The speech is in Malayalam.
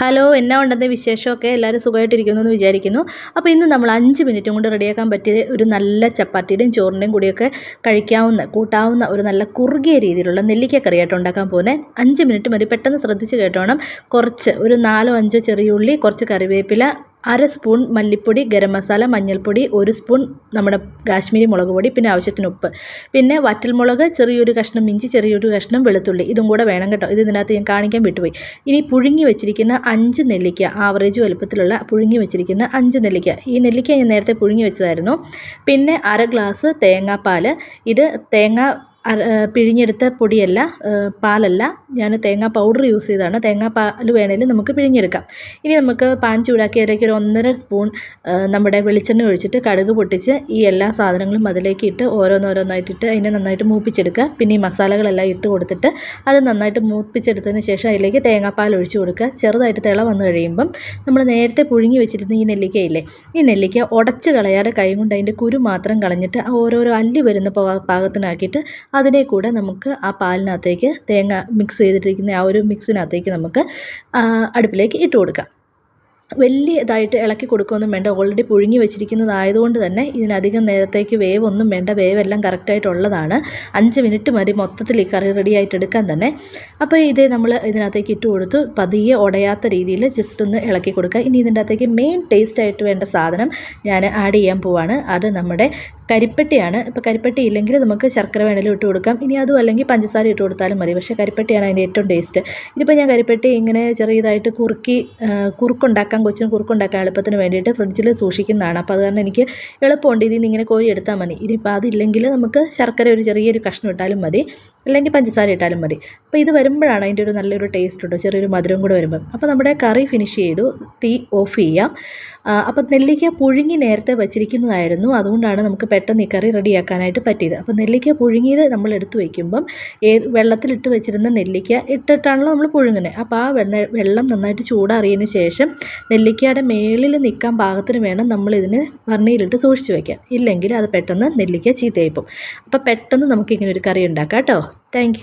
ഹലോ എന്നാ ഉണ്ടെന്ന? വിശേഷമൊക്കെ? എല്ലാവരും സുഖമായിട്ടിരിക്കുന്നു എന്ന് വിചാരിക്കുന്നു. അപ്പോൾ ഇന്ന് നമ്മൾ അഞ്ച് മിനിറ്റും കൊണ്ട് റെഡിയാക്കാൻ പറ്റിയ ഒരു നല്ല ചപ്പാത്തിയുടെയും ചോറിന്റെയും കൂടിയൊക്കെ കഴിക്കാവുന്ന കൂട്ടാവുന്ന ഒരു നല്ല കുറുകിയ രീതിയിലുള്ള നെല്ലിക്ക കറിയായിട്ട് ഉണ്ടാക്കാൻ പോകുന്നത്. അഞ്ച് മിനിറ്റ് മതി. പെട്ടെന്ന് ശ്രദ്ധിച്ച് കേട്ടോണം. കുറച്ച് ഒരു നാലോ അഞ്ചോ ചെറിയ ഉള്ളി കുറച്ച് കറിവേപ്പില അര സ്പൂൺ മല്ലിപ്പൊടി ഗരം മസാല മഞ്ഞൾപ്പൊടി ഒരു സ്പൂൺ നമ്മുടെ കാശ്മീരി മുളക് പൊടി പിന്നെ ആവശ്യത്തിന് ഉപ്പ്. പിന്നെ വറ്റൽമുളക് ചെറിയൊരു കഷ്ണം ഇഞ്ചി ചെറിയൊരു കഷ്ണം വെളുത്തുള്ളി. ഇതും കൂടെ വേണം കേട്ടോ. ഇത് ഇതിനകത്ത് ഞാൻ കാണിക്കാൻ വിട്ടുപോയി. ഇനി പുഴുങ്ങി വെച്ചിരിക്കുന്ന അഞ്ച് നെല്ലിക്ക ആവറേജ് വലുപ്പത്തിലുള്ള പുഴുങ്ങി വെച്ചിരിക്കുന്ന അഞ്ച് നെല്ലിക്ക. ഈ നെല്ലിക്ക ഞാൻ നേരത്തെ പുഴുങ്ങി വെച്ചതായിരുന്നു. പിന്നെ അര ഗ്ലാസ് തേങ്ങാപ്പാൽ ഇത് തേങ്ങ പിഴിഞ്ഞെടുത്ത പൊടിയല്ല പാലല്ല. ഞാൻ തേങ്ങാ പൗഡർ യൂസ് ചെയ്തതാണ്. തേങ്ങാ പാൽ വേണേലും നമുക്ക് പിഴിഞ്ഞെടുക്കാം. ഇനി നമുക്ക് പാൻ ചൂടാക്കി അതിലേക്ക് ഒരു ഒന്നര സ്പൂൺ നമ്മുടെ വെളിച്ചെണ്ണ ഒഴിച്ചിട്ട് കടുക് പൊട്ടിച്ച് ഈ എല്ലാ സാധനങ്ങളും അതിലേക്ക് ഇട്ട് ഓരോന്നോരോന്നായിട്ടിട്ട് അതിനെ നന്നായിട്ട് മൂപ്പിച്ചെടുക്കുക. പിന്നെ ഈ മസാലകളെല്ലാം ഇട്ട് കൊടുത്തിട്ട് അത് നന്നായിട്ട് മൂപ്പിച്ചെടുത്തതിന് ശേഷം അതിലേക്ക് തേങ്ങാപ്പാൽ ഒഴിച്ച് കൊടുക്കുക. ചെറുതായിട്ട് തിള വന്നു കഴിയുമ്പം നമ്മൾ നേരത്തെ പുഴുങ്ങി വെച്ചിരുന്ന ഈ നെല്ലിക്കയില്ലേ ഈ നെല്ലിക്ക ഉടച്ച് കളയാതെ കൈ കൊണ്ട് അതിന്റെ കുരു മാത്രം കളഞ്ഞിട്ട് ഓരോരോ അല്ലി വരുന്ന പാകത്തിനാക്കിയിട്ട് അതിനെ കൂടെ നമുക്ക് ആ പാലിനകത്തേക്ക് തേങ്ങ മിക്സ് ചെയ്തിട്ടിരിക്കുന്ന ആ ഒരു മിക്സിനകത്തേക്ക് നമുക്ക് അടുപ്പിലേക്ക് ഇട്ട് കൊടുക്കാം. വലിയ ഇതായിട്ട് ഇളക്കി കൊടുക്കുകയൊന്നും വേണ്ട. ഓൾറെഡി പുഴുങ്ങി വെച്ചിരിക്കുന്നതായതുകൊണ്ട് തന്നെ ഇതിനധികം നേരത്തേക്ക് വേവൊന്നും വേണ്ട. വേവെല്ലാം കറക്റ്റായിട്ടുള്ളതാണ് അഞ്ച് മിനിറ്റ് മതി മൊത്തത്തിൽ ഈ കറി റെഡി ആയിട്ട് എടുക്കാൻ തന്നെ. അപ്പോൾ ഇതേ നമ്മൾ ഇതിനകത്തേക്ക് ഇട്ട് കൊടുത്തു. പതിയെ ഉടയാത്ത രീതിയിൽ ജസ്റ്റ് ഒന്ന് ഇളക്കി കൊടുക്കുക. ഇനി ഇതിന്റെ അകത്തേക്ക് മെയിൻ ടേസ്റ്റായിട്ട് വേണ്ട സാധനം ഞാൻ ആഡ് ചെയ്യാൻ പോവാണ്. അത് നമ്മുടെ കരിപ്പെട്ടിയാണ്. ഇപ്പോൾ കരിപ്പെട്ടി ഇല്ലെങ്കിൽ നമുക്ക് ശർക്കര വേണേലും ഇട്ട് കൊടുക്കാം. ഇനി അതും അല്ലെങ്കിൽ പഞ്ചസാര ഇട്ട് കൊടുത്താലും മതി. പക്ഷേ കരിപ്പെട്ടിയാണ് അതിന്റെ ഏറ്റവും ടേസ്റ്റ് ഇതിപ്പോൾ ഞാൻ കരിപ്പെട്ടി ഇങ്ങനെ ചെറിയതായിട്ട് കുറുക്കി കുറുക്കുണ്ടാക്കാൻ കൊച്ചിന് കുറുക്കുണ്ടാക്കാൻ എളുപ്പത്തിന് വേണ്ടിയിട്ട് ഫ്രിഡ്ജിൽ സൂക്ഷിക്കുന്നതാണ്. അപ്പോൾ അത് കാരണം എനിക്ക് എളുപ്പമുണ്ട് ഇതിൽ നിന്ന് ഇങ്ങനെ കോരി എടുത്താൽ മതി. ഇനിയിപ്പോൾ അതില്ലെങ്കിൽ നമുക്ക് ശർക്കര ഒരു ചെറിയൊരു കഷ്ണം ഇട്ടാലും മതി. അല്ലെങ്കിൽ പഞ്ചസാര ഇട്ടാലും മതി. അപ്പോൾ ഇത് വരുമ്പോഴാണ് അതിന്റെ ഒരു നല്ലൊരു ടേസ്റ്റ് ഉണ്ട്? ചെറിയൊരു മധുരം കൂടെ വരുമ്പം. അപ്പോൾ നമ്മുടെ കറി ഫിനിഷ് ചെയ്തു. തീ ഓഫ് ചെയ്യാം. അപ്പോൾ നെല്ലിക്ക പുഴുങ്ങി നേരത്തെ വെച്ചിരിക്കുന്നതായിരുന്നു. അതുകൊണ്ടാണ് നമുക്ക് പെട്ടെന്ന് ഈ കറി റെഡിയാക്കാനായിട്ട് പറ്റിയത്. അപ്പോൾ നെല്ലിക്ക പുഴുങ്ങിയത് നമ്മൾ എടുത്ത് വയ്ക്കുമ്പം വെള്ളത്തിലിട്ട് വെച്ചിരുന്ന നെല്ലിക്ക ഇട്ടിട്ടാണല്ലോ നമ്മൾ പുഴുങ്ങുന്നത്. അപ്പോൾ ആ വെള്ളം നന്നായിട്ട് ചൂടാറിയതിന് ശേഷം നെല്ലിക്കയുടെ മേളിൽ നിൽക്കാൻ പാകത്തിന് വേണം നമ്മളിതിന് വർണയിലിട്ട് സൂക്ഷിച്ച് വയ്ക്കാൻ. ഇല്ലെങ്കിൽ അത് പെട്ടെന്ന് നെല്ലിക്ക ചീത്തയായിപ്പോൾ അപ്പോൾ പെട്ടെന്ന് നമുക്കിങ്ങനെ ഒരു കറി ഉണ്ടാക്കാം കേട്ടോ. താങ്ക്